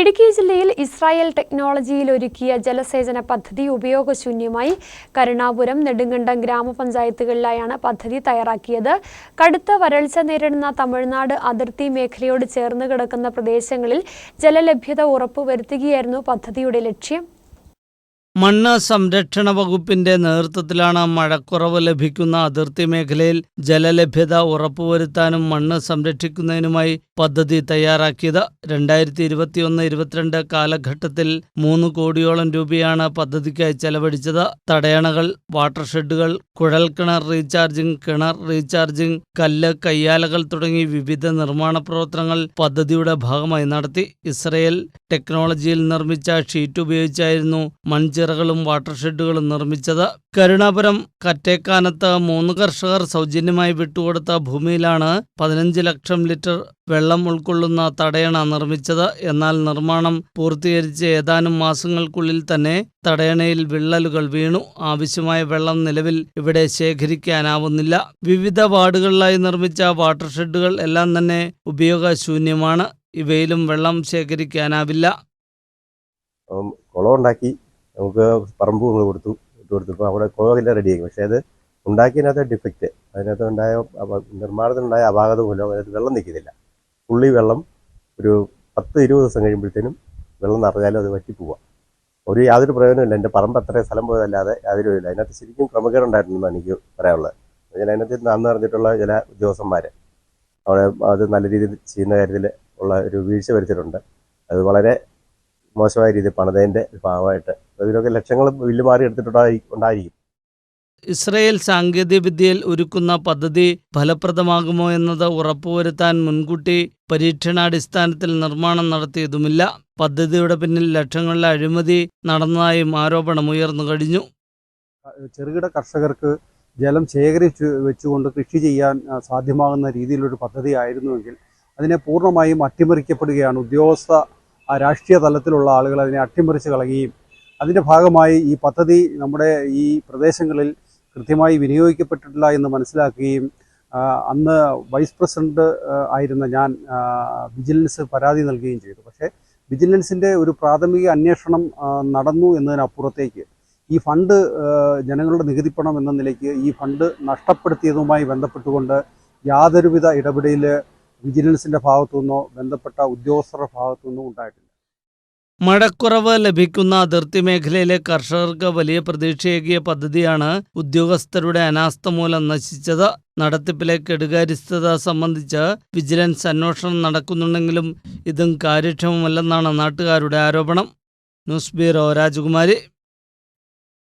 ഇടുക്കി ജില്ലയിൽ ഇസ്രായേൽ ടെക്നോളജിയിൽ ഒരുക്കിയ ജലസേചന പദ്ധതി ഉപയോഗശൂന്യമായി. കരുണാപുരം നെടുങ്കണ്ടം ഗ്രാമപഞ്ചായത്തുകളിലായാണ് പദ്ധതി തയ്യാറാക്കിയത്. കടുത്ത വരൾച്ച നേരിടുന്ന തമിഴ്നാട് അതിർത്തി മേഖലയോട് ചേർന്ന് കിടക്കുന്ന പ്രദേശങ്ങളിൽ ജലലഭ്യത ഉറപ്പുവരുത്തുകയായിരുന്നു പദ്ധതിയുടെ ലക്ഷ്യം. മണ്ണ് സംരക്ഷണ വകുപ്പിന്റെ നേതൃത്വത്തിലാണ് മഴക്കുറവ് ലഭിക്കുന്ന അതിർത്തി മേഖലയിൽ ജലലഭ്യത ഉറപ്പുവരുത്താനും മണ്ണ് സംരക്ഷിക്കുന്നതിനുമായി പദ്ധതി തയ്യാറാക്കിയത് രണ്ടായിരത്തി ഇരുപത്തിയൊന്ന് ഇരുപത്തിരണ്ട് കാലഘട്ടത്തിൽ മൂന്ന് കോടിയോളം രൂപയാണ് പദ്ധതിക്കായി ചെലവഴിച്ചത്. തടയണകൾ വാട്ടർ ഷെഡുകൾ കിണർ റീചാർജിംഗ് കിണർ റീചാർജിംഗ് കല്ല് കയ്യാലകൾ തുടങ്ങി വിവിധ നിർമ്മാണ പ്രവർത്തനങ്ങൾ പദ്ധതിയുടെ ഭാഗമായി നടത്തി. ഇസ്രയേൽ ടെക്നോളജിയിൽ നിർമ്മിച്ച ഷീറ്റ് ഉപയോഗിച്ചായിരുന്നു മൺചിറകളും വാട്ടർ ഷെഡുകളും നിർമ്മിച്ചത് കരുണാപുരം കറ്റേക്കാനത്ത് മൂന്ന് കർഷകർ സൗജന്യമായി വിട്ടുകൊടുത്ത ഭൂമിയിലാണ് പതിനഞ്ച് ലക്ഷം ലിറ്റർ വെള്ളം ഉൾക്കൊള്ളുന്ന തടയണ നിർമ്മിച്ചത്. എന്നാൽ നിർമ്മാണം പൂർത്തീകരിച്ച് ഏതാനും മാസങ്ങൾക്കുള്ളിൽ തന്നെ തടയണയിൽ വിള്ളലുകൾ വീണു. ആവശ്യമായ വെള്ളം നിലവിൽ ഇവിടെ ശേഖരിക്കാനാവുന്നില്ല. വിവിധ വാർഡുകളിലായി നിർമ്മിച്ച വാട്ടർ ഷെഡുകൾ എല്ലാം തന്നെ ഉപയോഗശൂന്യമാണ്. ഇവയിലും വെള്ളം ശേഖരിക്കാനാവില്ല. കുളം ഉണ്ടാക്കി. നമുക്ക് പറമ്പ് നമ്മൾ കൊടുത്തു ഇട്ട് കൊടുത്തപ്പോൾ അവിടെ കുളമെല്ലാം റെഡിയാക്കി പക്ഷേ അത് ഉണ്ടാക്കിയതിനകത്ത് ഡിഫക്റ്റ് അതിനകത്ത് ഉണ്ടായ നിർമ്മാണത്തിനുണ്ടായ അപാകത മൂലം അതിനകത്ത് വെള്ളം നിൽക്കുന്നില്ല. പുള്ളി വെള്ളം ഒരു പത്ത് ഇരുപത് ദിവസം കഴിയുമ്പോഴത്തേനും വെള്ളം നിറഞ്ഞാലും അത് വറ്റിപ്പോവാം ഒരു യാതൊരു പ്രയോജനമില്ല എന്റെ പറമ്പ് അത്രയും സ്ഥലം പോയതല്ലാതെ യാതൊരു ഇല്ല അതിനകത്ത് ശരിക്കും ക്രമക്കേടുണ്ടായിരുന്നെന്നാണ് എനിക്ക് പറയാനുള്ളത്. ഞാൻ അതിനകത്ത് നന്ന് അറിഞ്ഞിട്ടുള്ള ചില ഉദ്യോഗസ്ഥന്മാർ അവിടെ അത് നല്ല രീതിയിൽ ചെയ്യുന്ന കാര്യത്തിൽ ഉള്ള ഒരു വീഴ്ച വരുത്തിയിട്ടുണ്ട്. അത് വളരെ മോശമായ രീതിയിൽ പണിതതിന്റെ ഭാഗമായിട്ട് ഇതിനൊക്കെ ലക്ഷങ്ങൾ ബില്ല് മാറി എടുത്തിട്ടുണ്ടായി ഉണ്ടായിരിക്കും. ഇസ്രയേൽ സാങ്കേതികവിദ്യയിൽ ഒരുക്കുന്ന പദ്ധതി ഫലപ്രദമാകുമോ എന്നത് ഉറപ്പുവരുത്താൻ മുൻകൂട്ടി പരീക്ഷണാടിസ്ഥാനത്തിൽ നിർമ്മാണം നടത്തിയതുമില്ല. പദ്ധതിയുടെ പിന്നിൽ ലക്ഷങ്ങളിലെ അഴിമതി നടന്നതായും ആരോപണം ഉയർന്നു കഴിഞ്ഞു. ചെറുകിട കർഷകർക്ക് ജലം ശേഖരിച്ച് വെച്ചുകൊണ്ട് കൃഷി ചെയ്യാൻ സാധ്യമാകുന്ന രീതിയിലൊരു പദ്ധതി ആയിരുന്നുവെങ്കിൽ അതിനെ പൂർണമായും അട്ടിമറിക്കപ്പെടുകയാണ് ഉദ്യോഗസ്ഥ രാഷ്ട്രീയ തലത്തിലുള്ള ആളുകൾ അതിനെ അട്ടിമറിച്ച് കളയുകയും അതിന്റെ ഭാഗമായി ഈ പദ്ധതി നമ്മുടെ ഈ പ്രദേശങ്ങളിൽ കൃത്യമായി വിനിയോഗിക്കപ്പെട്ടിട്ടില്ല എന്ന് മനസ്സിലാക്കുകയും അന്ന് വൈസ് പ്രസിഡന്റ് ആയിരുന്ന ഞാൻ വിജിലൻസ് പരാതി നൽകുകയും ചെയ്തു. പക്ഷേ വിജിലൻസിന്റെ ഒരു പ്രാഥമിക അന്വേഷണം നടന്നു എന്നതിനപ്പുറത്തേക്ക് ഈ ഫണ്ട് ജനങ്ങളുടെ നികുതിപ്പണം എന്ന നിലയ്ക്ക് ഈ ഫണ്ട് നഷ്ടപ്പെടുത്തിയതുമായി ബന്ധപ്പെട്ടുകൊണ്ട് യാതൊരുവിധ ഇടപെടലിൽ വിജിലൻസിന്റെ ഭാഗത്തുനിന്നോ ബന്ധപ്പെട്ട ഉദ്യോഗസ്ഥരുടെ ഭാഗത്തുനിന്നോ ഉണ്ടായിട്ടില്ല. മഴക്കുറവ് ലഭിക്കുന്ന അതിർത്തി മേഖലയിലെ കർഷകർക്ക് വലിയ പ്രതീക്ഷയേകിയ പദ്ധതിയാണ് ഉദ്യോഗസ്ഥരുടെ അനാസ്ഥ മൂലം നശിച്ചത്. നടത്തിപ്പിലെ കെടുകാര്യസ്ഥത സംബന്ധിച്ച് വിജിലൻസ് അന്വേഷണം നടക്കുന്നുണ്ടെങ്കിലും ഇതും കാര്യക്ഷമമല്ലെന്നാണ് നാട്ടുകാരുടെ ആരോപണം. ന്യൂസ് ബ്യൂറോ രാജകുമാരി.